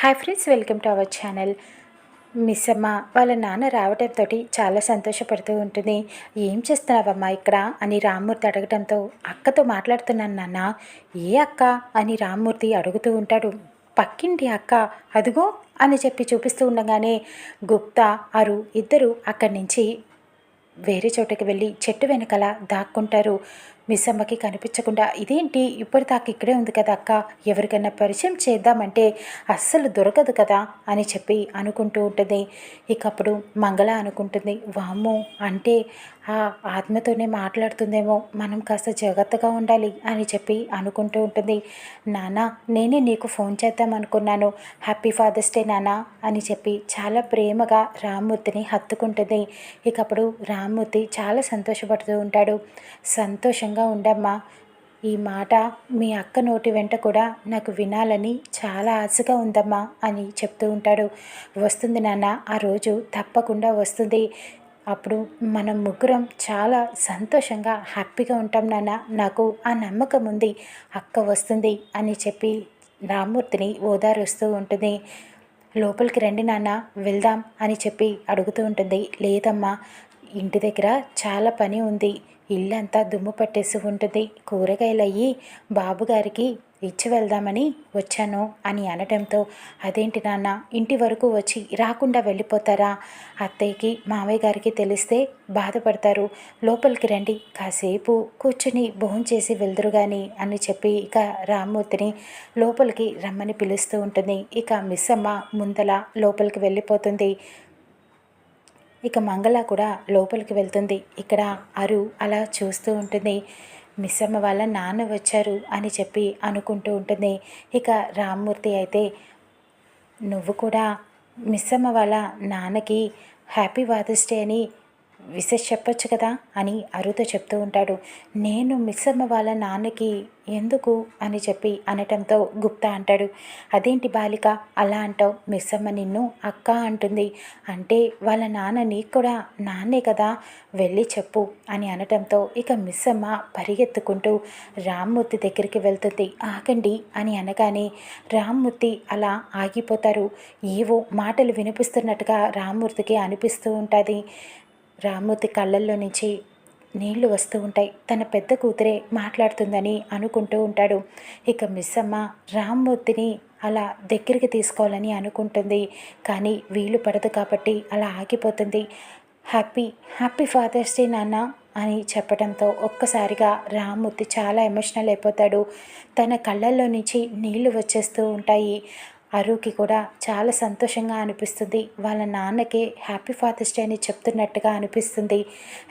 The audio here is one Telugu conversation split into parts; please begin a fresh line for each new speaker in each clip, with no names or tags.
Hi friends welcome to our channel. Missamma వాళ్ళ నాన్న రావడంతో చాలా సంతోషపడుతూ ఉంటుంది. ఏం చేస్తున్నావమ్మా ఇక్కడ? అని రామ్మూర్తి అడగడంతో అక్కతో మాట్లాడుతున్నాను నాన్న. ఏ అక్క? అని రామ్మూర్తి అడుగుతూ ఉంటాడు. పక్కింటి అక్క అదుగో అని చెప్పి చూపిస్తూ ఉండగానే గుప్తా అరు ఇద్దరు అక్కడి నుంచి వేరే చోటకి వెళ్ళి చెట్టు వెనకాల దాక్కుంటారు. మిస్ అమ్మకి కనిపించకుండా ఇదేంటి? ఇప్పటిదాకా ఇక్కడే ఉంది కదా అక్క. ఎవరికైనా పరిచయం చేద్దామంటే అస్సలు దొరకదు కదా అని చెప్పి అనుకుంటూ ఉంటుంది. ఇక అప్పుడు మంగళ అనుకుంటుంది వామ్మో అంటే ఆ ఆత్మతోనే మాట్లాడుతుందేమో. మనం కాస్త జాగ్రత్తగా ఉండాలి అని చెప్పి అనుకుంటూ ఉంటుంది. నానా నేనే నీకు ఫోన్ చేద్దాం అనుకున్నాను. హ్యాపీ ఫాదర్స్ డే నానా అని చెప్పి చాలా ప్రేమగా రామ్మూర్తిని హత్తుకుంటుంది. ఇకప్పుడు రామ్మూర్తి చాలా సంతోషపడుతూ ఉంటాడు. సంతోషంగా ఉండమ్మా. ఈ మాట మీ అక్క నోటి వెంట కూడా నాకు వినాలని చాలా ఆశగా ఉందమ్మా అని చెప్తూ ఉంటాడు. వస్తుంది నాన్న ఆ రోజు తప్పకుండా వస్తుంది. అప్పుడు మనం ముగ్గురం చాలా సంతోషంగా హ్యాపీగా ఉంటాం నాన్న. నాకు ఆ నమ్మకం ఉంది. అక్క వస్తుంది అని చెప్పి రామ్మూర్తిని ఓదారుస్తూ ఉంటుంది. లోపలికి రండి నాన్న వెళ్దాం అని చెప్పి అడుగుతూ ఉంటుంది. లేదమ్మా ఇంటి దగ్గర చాలా పని ఉంది. ఇల్లంతా దుమ్ము పట్టేసి ఉంటుంది. కూరగాయలు అయ్యి బాబుగారికి ఇచ్చి వెళ్దామని వచ్చాను అని అనడంతో అదేంటి నాన్న ఇంటి వరకు వచ్చి రాకుండా వెళ్ళిపోతారా? అత్తయ్యకి మావయ్య గారికి తెలిస్తే బాధపడతారు. లోపలికి రండి. కాసేపు కూర్చుని భోంచేసి వెళ్దురు కానీ అని చెప్పి ఇక రామ్మూర్తిని లోపలికి రమ్మని పిలుస్తూ ఉంటుంది. ఇక మిస్సమ్మ ముందల లోపలికి వెళ్ళిపోతుంది. ఇక మంగళ కూడా లోపలికి వెళ్తుంది. ఇక్కడ అరు అలా చూస్తూ ఉంటుంది. మిస్సమ్మ వాళ్ళ నాన్న వచ్చారు అని చెప్పి అనుకుంటూ ఉంటుంది. ఇక రామ్మూర్తి అయితే నువ్వు కూడా మిస్సమ్మ వాళ్ళ నాన్నకి హ్యాపీ ఫాదర్స్ డే అని విశేష్ చెప్పొచ్చు కదా అని అరుతో చెప్తూ ఉంటాడు. నేను మిస్సమ్మ వాళ్ళ నాన్నకి ఎందుకు అని చెప్పి అనటంతో గుప్తా అంటాడు. అదేంటి బాలిక అలా అంటావు? మిస్సమ్మ నిన్ను అక్క అంటుంది. అంటే వాళ్ళ నాన్న నీకు కూడా నాన్నే కదా? వెళ్ళి చెప్పు అని అనటంతో ఇక మిస్సమ్మ పరిగెత్తుకుంటూ రామ్మూర్తి దగ్గరికి వెళ్తుంది. ఆగండి అని అనగానే రామ్మూర్తి అలా ఆగిపోతారు. ఏవో మాటలు వినిపిస్తున్నట్టుగా రామ్మూర్తికి అనిపిస్తూ ఉంటుంది. రామ్మూర్తి కళ్ళల్లో నుంచి నీళ్ళు వస్తూ ఉంటాయి. తన పెద్ద కూతురే మాట్లాడుతుందని అనుకుంటూ ఉంటాడు. ఇక మిస్ అమ్మ రామ్మూర్తిని అలా దగ్గరికి తీసుకోవాలని అనుకుంటుంది. కానీ వీలు పడదు కాబట్టి అలా ఆగిపోతుంది. హ్యాపీ హ్యాపీ ఫాదర్స్ డే నాన్న అని చెప్పడంతో ఒక్కసారిగా రామ్మూర్తి చాలా ఎమోషనల్ అయిపోతాడు. తన కళ్ళల్లో నుంచి నీళ్ళు వచ్చేస్తూ ఉంటాయి. అరుకి కూడా చాలా సంతోషంగా అనిపిస్తుంది. వాళ్ళ నాన్నకి హ్యాపీ ఫాదర్స్ డే అని చెప్తున్నట్టుగా అనిపిస్తుంది.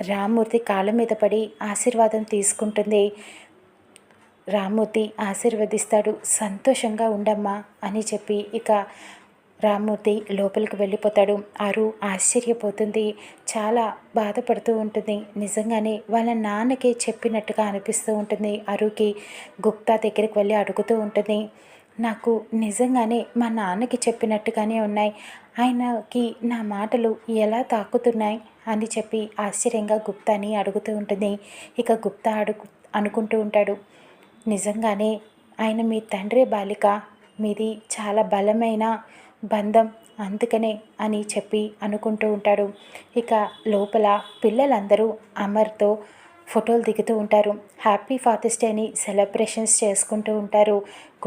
రామ్మూర్తి కాళ్ళ మీద పడి ఆశీర్వాదం తీసుకుంటుంది. రామ్మూర్తి ఆశీర్వదిస్తాడు. సంతోషంగా ఉండమ్మా అని చెప్పి ఇక రామ్మూర్తి లోపలికి వెళ్ళిపోతాడు. అరు ఆశ్చర్యపోతుంది. చాలా బాధపడుతూ ఉంటుంది. నిజంగానే వాళ్ళ నాన్నకి చెప్పినట్టుగా అనిపిస్తూ ఉంటుంది. అరుకి గుప్తా దగ్గరికి వెళ్ళి అడుగుతూ ఉంటుంది. నాకు నిజంగానే మా నాన్నకి చెప్పినట్టుగానే ఉన్నాయి. ఆయనకి నా మాటలు ఎలా తాకుతున్నాయి? అని చెప్పి ఆశ్చర్యంగా గుప్తాని అడుగుతూ ఉంటుంది. ఇక గుప్తా అడుగు అనుకుంటూ ఉంటాడు. నిజంగానే ఆయన మీ తండ్రి బాలిక మీది చాలా బలమైన బంధం అందుకనే అని చెప్పి అనుకుంటూ ఉంటాడు. ఇక లోపల పిల్లలందరూ అమర్తో ఫోటోలు దిగుతూ ఉంటారు. హ్యాపీ ఫాదర్స్ డే అని సెలబ్రేషన్స్ చేసుకుంటూ ఉంటారు.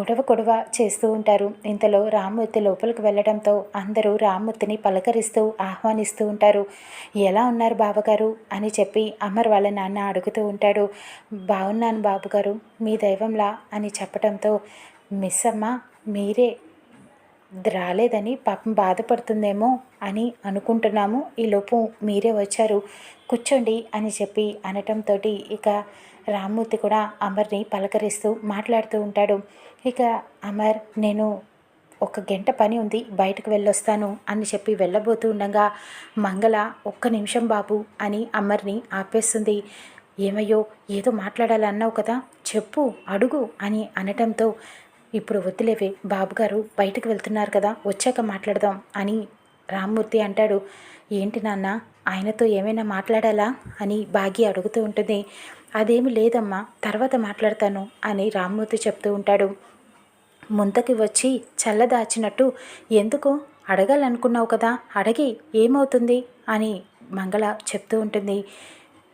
గొడవ గొడవ చేస్తూ ఉంటారు. ఇంతలో రామ్మూర్తి లోపలికి వెళ్ళడంతో అందరూ రామ్మూర్తిని పలకరిస్తూ ఆహ్వానిస్తూ ఉంటారు. ఎలా ఉన్నారు బావగారు? అని చెప్పి అమర్ వాళ్ళ నాన్న అడుగుతూ ఉంటాడు. బాగున్నాను బాబుగారు మీ దైవంలా అని చెప్పడంతో మిస్ అమ్మ మీరే రాలేదని పాపం బాధపడుతుందేమో అని అనుకుంటున్నాము. ఈలోపు మీరే వచ్చారు. కూర్చోండి అని చెప్పి అనటంతో ఇక రామ్మూర్తి కూడా అమర్ని పలకరిస్తూ మాట్లాడుతూ ఉంటాడు. ఇక అమర్ నేను ఒక గంట పని ఉంది బయటకు వెళ్ళొస్తాను అని చెప్పి వెళ్ళబోతూ ఉండగా మంగళ ఒక్క నిమిషం బాబు అని అమర్ని ఆపేస్తుంది. ఏమయ్యో ఏదో మాట్లాడాలన్నావు కదా చెప్పు అడుగు అని అనటంతో ఇప్పుడు వద్దులేవి బాబుగారు బయటకు వెళ్తున్నారు కదా వచ్చాక మాట్లాడదాం అని రామ్మూర్తి అంటాడు. ఏంటి నాన్న ఆయనతో ఏమైనా మాట్లాడాలా అని బాగి అడుగుతూ ఉంటుంది. అదేమి లేదమ్మా తర్వాత మాట్లాడతాను అని రామ్మూర్తి చెప్తూ ఉంటాడు. ముంతకి వచ్చి చల్లదాచినట్టు ఎందుకు? అడగాలనుకున్నావు కదా అడిగి ఏమవుతుంది అని మంగళ చెప్తూ ఉంటుంది.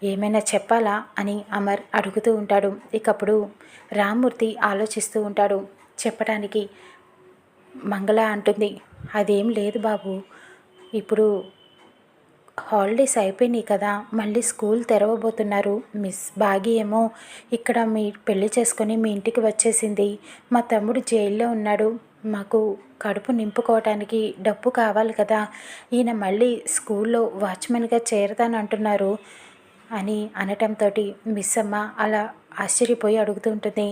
ఏమైనా చెప్పాలా అని అమర్ అడుగుతూ ఉంటాడు. ఇకప్పుడు రామ్మూర్తి ఆలోచిస్తూ ఉంటాడు. చెప్పడానికి మంగళ అంటుంది. అదేం లేదు బాబు ఇప్పుడు హాలిడేస్ అయిపోయినాయి కదా మళ్ళీ స్కూల్ తెరవబోతున్నారు. మిస్ బాగి ఏమో ఇక్కడ మీ పెళ్ళి చేసుకొని మీ ఇంటికి వచ్చేసింది. మా తమ్ముడు జైల్లో ఉన్నాడు. మాకు కడుపు నింపుకోవటానికి డబ్బు కావాలి కదా. ఈయన మళ్ళీ స్కూల్లో వాచ్మెన్గా చేరతానంటున్నారు అని అనటంతో మిస్ అమ్మ అలా ఆశ్చర్యపోయి అడుగుతుంటుంది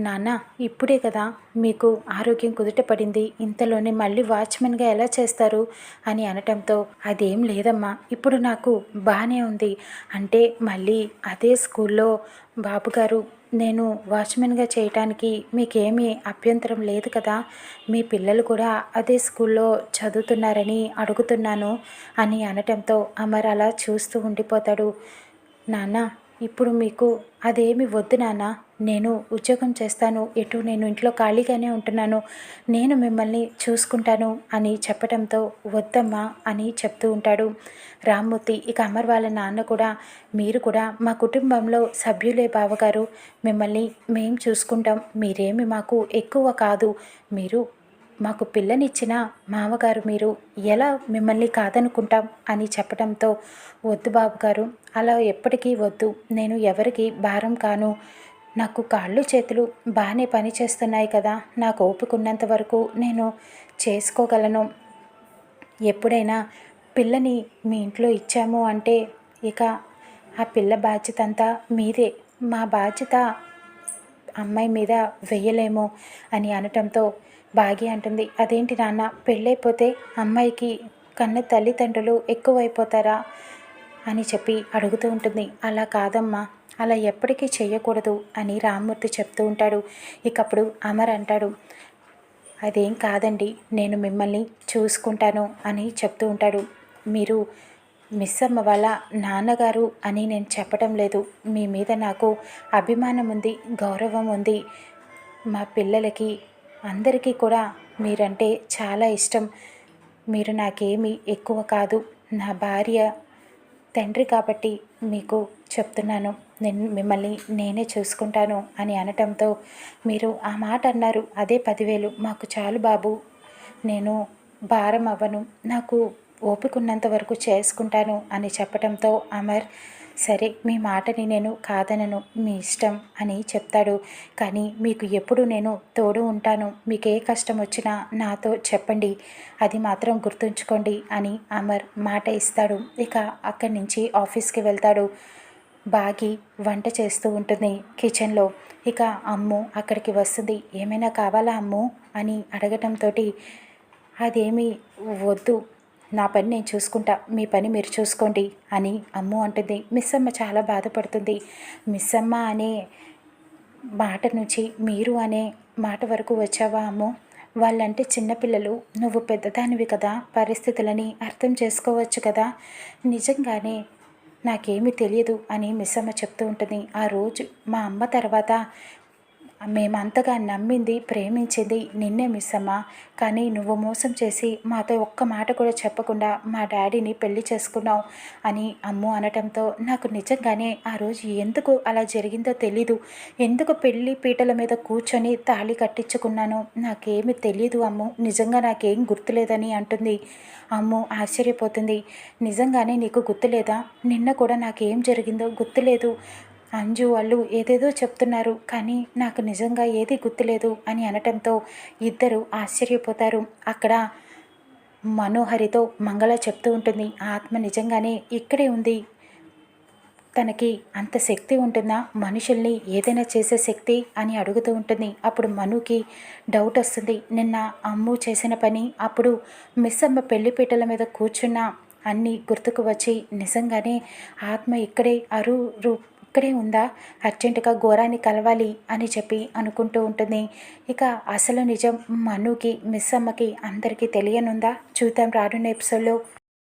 నాన్న ఇప్పుడే కదా మీకు ఆరోగ్యం కుదుట పడింది. ఇంతలోనే మళ్ళీ వాచ్మెన్గా ఎలా చేస్తారు? అని అనటంతో అదేం లేదమ్మా ఇప్పుడు నాకు బాగానే ఉంది. అంటే మళ్ళీ అదే స్కూల్లో బాబుగారు నేను వాచ్మెన్గా చేయటానికి మీకేమీ అభ్యంతరం లేదు కదా? మీ పిల్లలు కూడా అదే స్కూల్లో చదువుతున్నారని అడుగుతున్నాను అని అనటంతో అమర్ అలా చూస్తూ ఉండిపోతాడు. నాన్న ఇప్పుడు మీకు అదేమి వద్దు నాన్న. నేను ఉద్యోగం చేస్తాను. ఎటు నేను ఇంట్లో ఖాళీగానే ఉంటున్నాను. నేను మిమ్మల్ని చూసుకుంటాను అని చెప్పడంతో వద్దమ్మా అని చెప్తూ ఉంటాడు. రామ్మూర్తి ఇక అమర్ వాళ్ళ నాన్న కూడా మీరు కూడా మా కుటుంబంలో సభ్యులే బావగారు. మిమ్మల్ని మేం చూసుకుంటాం. మీరేమి మాకు ఎక్కువ కాదు. మీరు మాకు పిల్లనిచ్చిన మామగారు మీరు ఎలా మిమ్మల్ని కాదనుకుంటాం అని చెప్పడంతో వద్దు బాబు గారు అలా ఎప్పటికీ వద్దు. నేను ఎవరికి భారం కాను. నాకు కాళ్ళు చేతులు బాగానే పని చేస్తున్నాయి కదా. నాకు ఓపుకున్నంత వరకు నేను చేసుకోగలను. ఎప్పుడైనా పిల్లని మీ ఇంట్లో ఇచ్చాము అంటే ఇక ఆ పిల్ల బాధ్యత అంతా మీదే. మా బాధ్యత అమ్మాయి మీద వెయ్యలేము అని అనటంతో భాగ్య అంటుంది. అదేంటి నాన్న? పెళ్ళైపోతే అమ్మాయికి కన్న తల్లిదండ్రులు ఎక్కువైపోతారా? అని చెప్పి అడుగుతూ ఉంటుంది. అలా కాదమ్మా. అలా ఎప్పటికీ చేయకూడదు అని రామ్మూర్తి చెప్తూ ఉంటాడు. ఇకప్పుడు అమర్ అంటాడు. అదేం కాదండి. నేను మిమ్మల్ని చూసుకుంటాను అని చెప్తూ ఉంటాడు. మీరు మిస్ అమ్మ వాళ్ళ నాన్నగారు అని నేను చెప్పడం లేదు. మీ మీద నాకు అభిమానం ఉంది గౌరవం ఉంది మా పిల్లలకి అందరికీ కూడా మీరంటే చాలా ఇష్టం. మీరు నాకేమి ఎక్కువ కాదు. నా భార్య తండ్రి కాబట్టి మీకు చెప్తున్నాను. నేను మిమ్మల్ని నేనే చూసుకుంటాను అని అనటంతో మీరు ఆ మాట అన్నారు. అదే పదివేలు మాకు చాలు బాబు. నేను భారం అవ్వను. నాకు ఓపికన్నంత వరకు చేసుకుంటాను అని చెప్పడంతో అమర్ సరే మీ మాటని నేను కాదనను మీ ఇష్టం అని చెప్తాడు. కానీ మీకు ఎప్పుడు నేను తోడు ఉంటాను మీకు ఏ కష్టం వచ్చినా నాతో చెప్పండి అది మాత్రం గుర్తుంచుకోండి అని అమర్ మాట ఇస్తాడు. ఇక అక్కడి నుంచి ఆఫీస్కి వెళ్తాడు. బాగి వంట చేస్తూ ఉంటుంది కిచెన్లో. ఇక అమ్ము అక్కడికి వస్తుంది. ఏమైనా కావాలా అమ్ము? అని అడగటంతో అదేమీ వద్దు నా పని నేను చూసుకుంటా మీ పని మీరు చూసుకోండి అని అమ్ము అంటుంది. మిస్ అమ్మ చాలా బాధపడుతుంది. మిస్ అమ్మ అనే మాట నుంచి మీరు అనే మాట వరకు వచ్చావా అమ్ము? వాళ్ళంటే చిన్నపిల్లలు నువ్వు పెద్దదానివి కదా పరిస్థితులని అర్థం చేసుకోవచ్చు కదా? నిజంగానే నాకేమీ తెలియదు అని మిస్ అమ్మ చెప్తూ ఉంటుంది. ఆ రోజు మా అమ్మ తర్వాత మేమంతగా నమ్మింది ప్రేమించింది నిన్నే మిస్ కానీ నువ్వు మోసం చేసి మాతో ఒక్క మాట కూడా చెప్పకుండా మా డాడీని పెళ్ళి చేసుకున్నావు అని అమ్ము అనటంతో నాకు నిజంగానే ఆ రోజు ఎందుకు అలా జరిగిందో తెలీదు. ఎందుకు పెళ్ళి పీటల మీద కూర్చొని తాళి కట్టించుకున్నాను నాకేమి తెలియదు అమ్ము. నిజంగా నాకేం గుర్తులేదని అంటుంది. అమ్ము ఆశ్చర్యపోతుంది. నిజంగానే నీకు గుర్తులేదా? నిన్న కూడా నాకేం జరిగిందో గుర్తులేదు. అంజు వాళ్ళు ఏదేదో చెప్తున్నారు కానీ నాకు నిజంగా ఏది గుర్తులేదు అని అనటంతో ఇద్దరు ఆశ్చర్యపోతారు. అక్కడ మనోహరితో మంగళ చెప్తూ ఉంటుంది. ఆత్మ నిజంగానే ఇక్కడే ఉంది. తనకి అంత శక్తి ఉంటుందా? మనుషుల్ని ఏదైనా చేసే శక్తి అని అడుగుతూ ఉంటుంది. అప్పుడు మనుకి డౌట్ వస్తుంది. నిన్న అమ్ము చేసిన పని అప్పుడు మిస్ అమ్మ పెళ్ళిపీటల మీద కూర్చున్న అన్నీ గుర్తుకు వచ్చి నిజంగానే ఆత్మ ఇక్కడే అరు రూ ఇక్కడే ఉందా? అర్జెంటుగా ఘోరాన్ని కలవాలి అని చెప్పి అనుకుంటూ ఉంటుంది. ఇక అసలు నిజం మనుకి మిస్ అమ్మకి అందరికీ తెలియనుందా? చూద్దాం రానున్న ఎపిసోడ్లో.